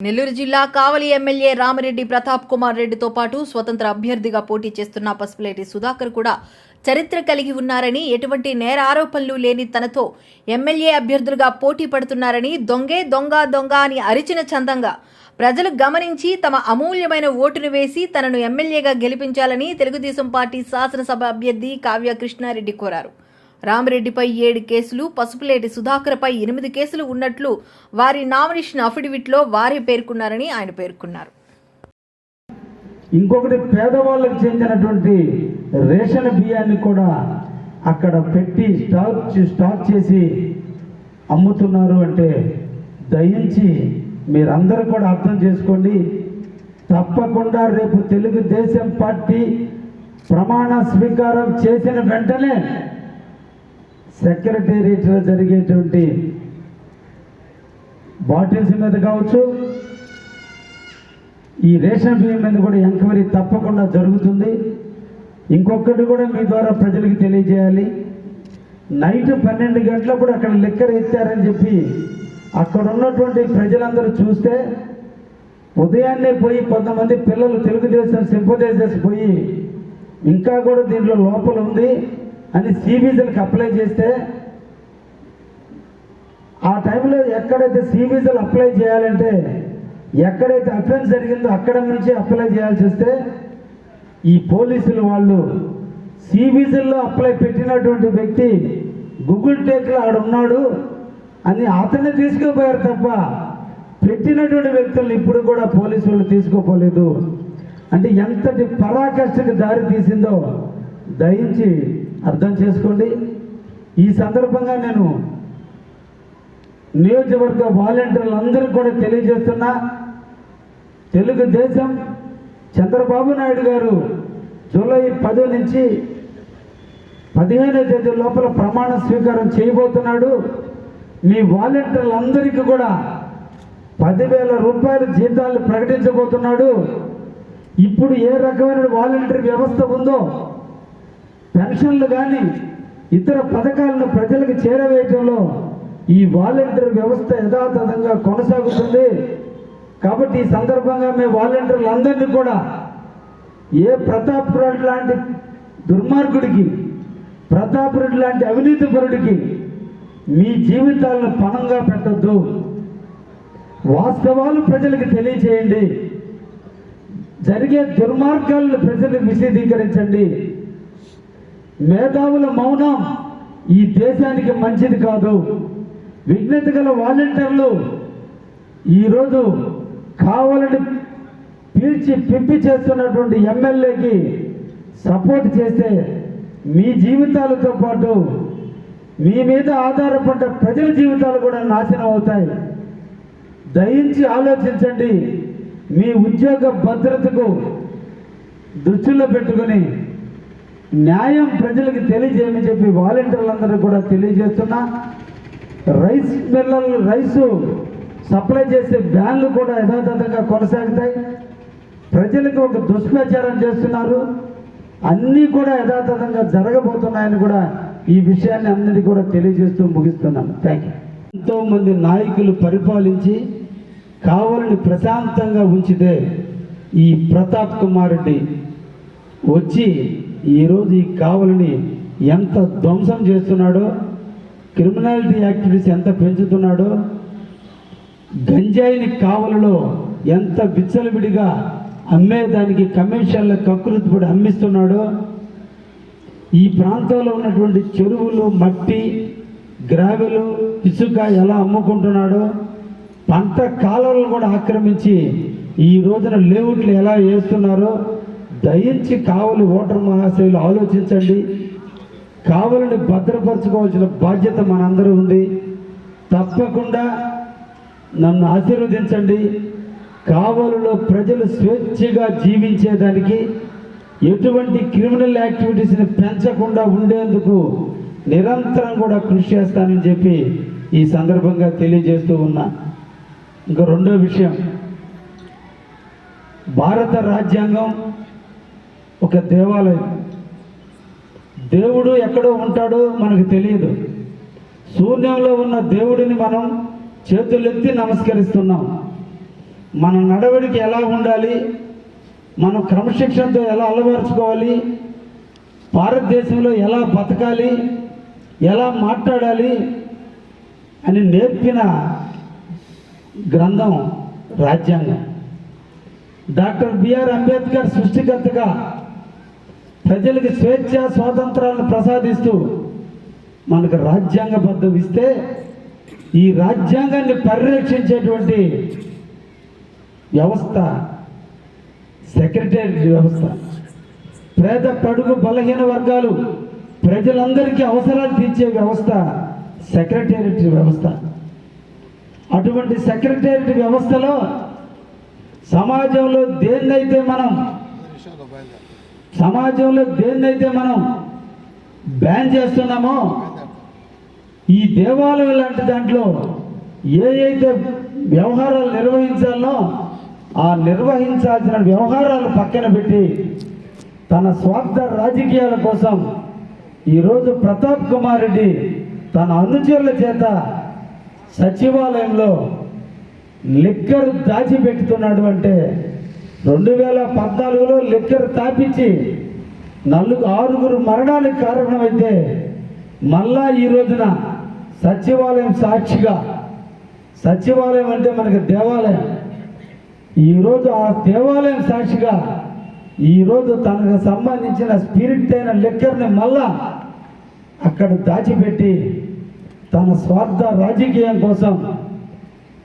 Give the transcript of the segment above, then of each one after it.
నెల్లూరు జిల్లా కావలి ఎమ్మెల్యే రామిరెడ్డి ప్రతాప్ కుమార్ రెడ్డితో పాటు స్వతంత్ర అభ్యర్థిగా పోటీ చేస్తున్న పసుపులేటి సుధాకర్ కూడా చరిత్ర కలిగి ఉన్నారని ఎటువంటి నేర ఆరోపణలు లేని తనతో ఎమ్మెల్యే అభ్యర్థులుగా పోటీ పడుతున్నారని దొంగే దొంగ దొంగ అని అరిచిన చందంగా ప్రజలు గమనించి తమ అమూల్యమైన ఓటును వేసి తనను ఎమ్మెల్యేగా గెలిపించాలని తెలుగుదేశం పార్టీ శాసనసభ అభ్యర్థి కావ్య కృష్ణారెడ్డి కోరారు. రామిరెడ్డిపై ఏడు కేసులు పసుపులేటి సుధాకర్పై ఎనిమిది కేసులు ఉన్నట్లు వారి నామినేషన్ అఫిడవిట్లో వారే పేర్కొన్నారని ఆయన పేర్కొన్నారు. ఇంకొకటి పేదవాళ్ళకు చెందినటువంటి రేషన్ బియ్యాన్ని కూడా అక్కడ పెట్టి స్టాక్ స్టాక్ చేసి అమ్ముతున్నారు అంటే దయించి మీరందరూ కూడా అర్థం చేసుకోండి. తప్పకుండా రేపు తెలుగుదేశం పార్టీ ప్రమాణ స్వీకారం చేసిన వెంటనే సెక్రటేరియట్లో జరిగేటువంటి బాటిల్స్ మీద కావచ్చు ఈ రేషన్ బియ్యం మీద కూడా ఎంక్వైరీ తప్పకుండా జరుగుతుంది. ఇంకొకటి కూడా మీ ద్వారా ప్రజలకు తెలియజేయాలి. నైట్ పన్నెండు గంటలప్పుడు అక్కడ లిక్కర్ ఎత్తారని చెప్పి అక్కడ ఉన్నటువంటి ప్రజలందరూ చూస్తే ఉదయాన్నే పోయి కొంతమంది పిల్లలు తెలుగుదేశం సింపదేశేసి పోయి ఇంకా కూడా దీంట్లో లోపల ఉంది. అని సిబిజీలకు అప్లై చేస్తే ఆ టైంలో ఎక్కడైతే సిబిజీలు అప్లై చేయాలంటే ఎక్కడైతే అఫెన్స్ జరిగిందో అక్కడ నుంచి అప్లై చేయాల్సి వస్తే ఈ పోలీసులు వాళ్ళు సిబిజీల్లో అప్లై పెట్టినటువంటి వ్యక్తి గూగుల్ టేక్లో ఆడ ఉన్నాడు అని అతన్ని తీసుకుపోయారు తప్ప పెట్టినటువంటి వ్యక్తులను ఇప్పుడు కూడా పోలీసులు తీసుకోపోలేదు. అంటే ఎంతటి పరాకష్టకు దారి తీసిందో దయించి అర్థం చేసుకోండి. ఈ సందర్భంగా నేను నియోజకవర్గ వాలంటీర్లందరికీ కూడా తెలియజేస్తున్నా. తెలుగుదేశం చంద్రబాబు నాయుడు గారు జూలై పది నుంచి పదిహేనో తేదీ లోపల ప్రమాణ స్వీకారం చేయబోతున్నాడు. మీ వాలంటీర్లందరికీ కూడా పదివేల రూపాయల జీతాలు ప్రకటించబోతున్నాడు. ఇప్పుడు ఏ రకమైన వాలంటీర్ వ్యవస్థ ఉందో పెన్షన్లు కానీ ఇతర పథకాలను ప్రజలకు చేరవేయటంలో ఈ వాలంటీర్ వ్యవస్థ యథాతథంగా కొనసాగుతుంది. కాబట్టి ఈ సందర్భంగా మేము వాలంటీర్లందరినీ కూడా ఏ ప్రతాప్ రెడ్డి లాంటి దుర్మార్గుడికి ప్రతాప్ రెడ్డి లాంటి అవినీతిపరుడికి మీ జీవితాలను పణంగా పెట్టద్దు. వాస్తవాలు ప్రజలకు తెలియచేయండి. జరిగే దుర్మార్గాలను ప్రజలకు విశదీకరించండి. మేధావుల మౌనం ఈ దేశానికి మంచిది కాదు. విజ్ఞత గల వాలంటీర్లు ఈరోజు కావాలని పీల్చి పిప్పి చేస్తున్నటువంటి ఎమ్మెల్యేకి సపోర్ట్ చేస్తే మీ జీవితాలతో పాటు మీ మీద ఆధారపడ్డ ప్రజల జీవితాలు కూడా నాశనం అవుతాయి. దయించి ఆలోచించండి. మీ ఉద్యోగ భద్రతకు దృష్టిలో పెట్టుకొని న్యాయం ప్రజలకు తెలియజేయమని చెప్పి వాలంటీర్లందరూ కూడా తెలియజేస్తున్నా. రైస్ మిల్లర్లు రైసు సప్లై చేసే వ్యాన్లు కూడా యథాతథంగా కొనసాగుతాయి. ప్రజలకు ఒక దుష్ప్రచారం చేస్తున్నారు. అన్నీ కూడా యథాతథంగా జరగబోతున్నాయని కూడా ఈ విషయాన్ని అందరికీ కూడా తెలియజేస్తూ ముగిస్తున్నాను. థ్యాంక్ యూ ఎంతోమంది నాయకులు పరిపాలించి కావాలని ప్రశాంతంగా ఉంచితే ఈ ప్రతాప్ కుమార్ రెడ్డి వచ్చి ఈరోజు ఈ కావలిని ఎంత ధ్వంసం చేస్తున్నాడో క్రిమినాలిటీ యాక్టివిటీస్ ఎంత పెంచుతున్నాడో గంజాయిని కావలలో ఎంత విచ్చలవిడిగా అమ్మేదానికి కమిషన్ల కకృతిపడి అమ్మిస్తున్నాడో ఈ ప్రాంతంలో ఉన్నటువంటి చెరువులు మట్టి గ్రావెలు ఇసుక ఎలా అమ్ముకుంటున్నాడో పంట కాలువలను కూడా ఆక్రమించి ఈ రోజున లేవుట్లు ఎలా వేస్తున్నారో దయించి కావలి ఓటర్ మహాశయులు ఆలోచించండి. కావలిని భద్రపరచుకోవాల్సిన బాధ్యత మనందరూ ఉంది. తప్పకుండా నన్ను ఆశీర్వదించండి. కావలిలో ప్రజలు స్వేచ్ఛగా జీవించేదానికి ఎటువంటి క్రిమినల్ యాక్టివిటీస్ని పెంచకుండా ఉండేందుకు నిరంతరం కూడా కృషి చేస్తానని చెప్పి ఈ సందర్భంగా తెలియజేస్తూ ఉన్నా. ఇంకా రెండో విషయం. భారత రాజ్యాంగం ఒక దేవాలయం. దేవుడు ఎక్కడో ఉంటాడో మనకు తెలియదు. శూన్యంలో ఉన్న దేవుడిని మనం చేతులెత్తి నమస్కరిస్తున్నాం. మన నడవడిక ఎలా ఉండాలి? మనం క్రమశిక్షణతో ఎలా అలవరుచుకోవాలి? భారతదేశంలో ఎలా బతకాలి? ఎలా మాట్లాడాలి? అని నేర్పిన గ్రంథం రాజ్యాంగం. డాక్టర్ బిఆర్ అంబేద్కర్ సృష్టికర్తగా ప్రజలకు స్వేచ్ఛ స్వాతంత్రాలను ప్రసాదిస్తూ మనకు రాజ్యాంగబద్ధం ఇస్తే ఈ రాజ్యాంగాన్ని పరిరక్షించేటువంటి వ్యవస్థ సెక్రటేరియట్ వ్యవస్థ. పేద పడుగు బలహీన వర్గాలు ప్రజలందరికీ అవసరాలు తీర్చే వ్యవస్థ సెక్రటేరియట్ వ్యవస్థ. అటువంటి సెక్రటేరియట్ వ్యవస్థలో సమాజంలో దేన్నైతే మనం సమాజంలో దేన్నైతే మనం బ్యాన్ చేస్తున్నామో ఈ దేవాలయం లాంటి దాంట్లో ఏ అయితే వ్యవహారాలు నిర్వహించాలో ఆ నిర్వహించాల్సిన వ్యవహారాలు పక్కన పెట్టి తన స్వార్థ రాజకీయాల కోసం ఈరోజు ప్రతాప్ కుమార్ రెడ్డి తన అనుచరుల చేత సచివాలయంలో లిక్కర్ దాచిపెట్టుతున్నాడు అంటే రెండు వేల పద్నాలుగులో లెక్కర్ తాపించి నలుగు ఆరుగురు మరణానికి కారణమైతే మళ్ళా ఈ రోజున సచివాలయం సాక్షిగా సచివాలయం అంటే మనకి దేవాలయం. ఈరోజు ఆ దేవాలయం సాక్షిగా ఈరోజు తనకు సంబంధించిన స్పిరిట్ అయిన లెక్కర్ని మళ్ళా అక్కడ దాచిపెట్టి తన స్వార్థ రాజకీయం కోసం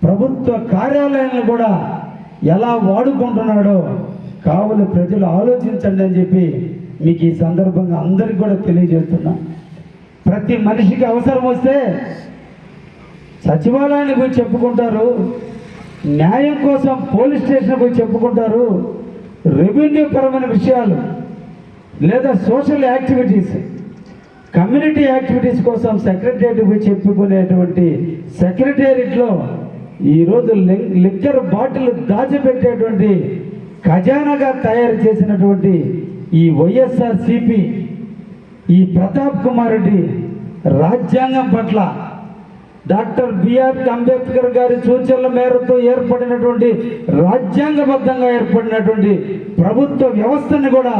ప్రభుత్వ కార్యాలయాలను కూడా ఎలా వాడుకుంటున్నాడో కావులు ప్రజలు ఆలోచించండి అని చెప్పి మీకు ఈ సందర్భంగా అందరికి కూడా తెలియజేస్తున్నా. ప్రతి మనిషికి అవసరం వస్తే సచివాలయానికి పోయి చెప్పుకుంటారు న్యాయం కోసం పోలీస్ స్టేషన్ పోయి చెప్పుకుంటారు రెవెన్యూ పరమైన విషయాలు లేదా సోషల్ యాక్టివిటీస్ కమ్యూనిటీ యాక్టివిటీస్ కోసం సెక్రటేరియట్ పోయి చెప్పుకునేటువంటి సెక్రటేరియట్లో ఈరోజు లిక్కర్ బాటిల్ దాచిపెట్టేటువంటి ఖజానాగా తయారు చేసినటువంటి ఈ వైఎస్ఆర్ సిపి ఈ ప్రతాప్ కుమార్ రెడ్డి రాజ్యాంగం పట్ల డాక్టర్ బిఆర్ అంబేద్కర్ గారి సూచనల మేరకు ఏర్పడినటువంటి రాజ్యాంగబద్ధంగా ఏర్పడినటువంటి ప్రభుత్వ వ్యవస్థను కూడా